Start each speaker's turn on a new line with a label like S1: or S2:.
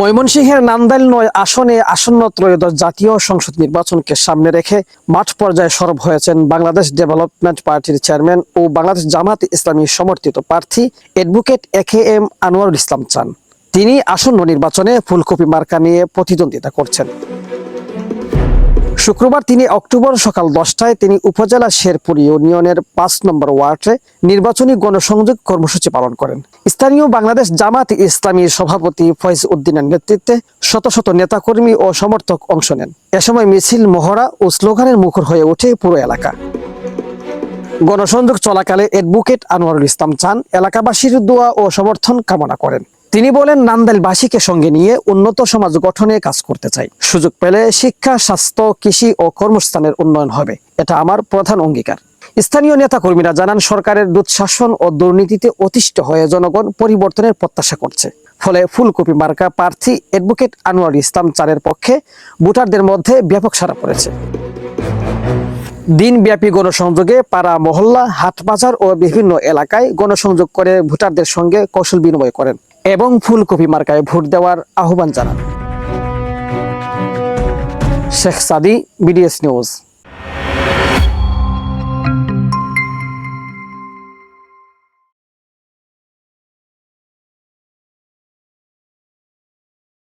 S1: ময়মনসিংহের নান্দাইল নয় আসনে আসন্ন ত্রয়োদশ জাতীয় সংসদ নির্বাচনকে সামনে রেখে মাঠ পর্যায়ে সরব হয়েছেন বাংলাদেশ ডেভেলপমেন্ট পার্টির চেয়ারম্যান ও বাংলাদেশ জামাত ইসলামী সমর্থিত প্রার্থী advocate A K M Anwarul Islam Chan. তিনি আসন্ন নির্বাচনে ফুলকপি মার্কা নিয়ে প্রতিদ্বন্দ্বিতা করছেন। শুক্রবার তিনি অক্টোবর সকাল দশটায় তিনি উপজেলা শেরপুর ইউনিয়নের পাঁচ নম্বর ওয়ার্ডে নির্বাচনী গণসংযোগ কর্মসূচি পালন করেন। স্থানীয় বাংলাদেশ জামাত ইসলামী সভাপতি ফয়েজ উদ্দিনের নেতৃত্বে শত শত নেতাকর্মী ও সমর্থক অংশ নেন। এ সময় মিছিল, মহড়া ও স্লোগানের মুখর হয়ে ওঠে পুরো এলাকা। গণসংযোগ চলাকালে অ্যাডভোকেট আনোয়ারুল ইসলাম চান এলাকাবাসীর দোয়া ও সমর্থন কামনা করেন। তিনি বলেন নান্দাইলবাসীকে সঙ্গে নিয়ে উন্নত সমাজ গঠনে কাজ করতে চাই। সুযোগ পেলে শিক্ষা, স্বাস্থ্য, কৃষি ও কর্মস্থানের উন্নয়ন হবে। এটা আমার প্রধান অঙ্গীকার। স্থানীয় নেতাকর্মীরা জানান, সরকারের দুঃশাসন ও দুর্নীতিতে অতিষ্ঠ হয়ে জনগণ পরিবর্তনের প্রত্যাশা করছে। ফলে ফুলকপি মার্কা প্রার্থী অ্যাডভোকেট আনোয়ার ইসলাম চারের পক্ষে ভোটারদের মধ্যে ব্যাপক সাড়া পড়েছে। দিনব্যাপী গণসংযোগে পাড়া, মহল্লা হাট বাজার ও বিভিন্ন এলাকায় গণসংযোগ করে ভোটারদের সঙ্গে কৌশল বিনিময় করেন। এবং ফুলকপি মার্কায় ভোট দেওয়ার আহ্বান জানান। Sheikh Sadi BDS news.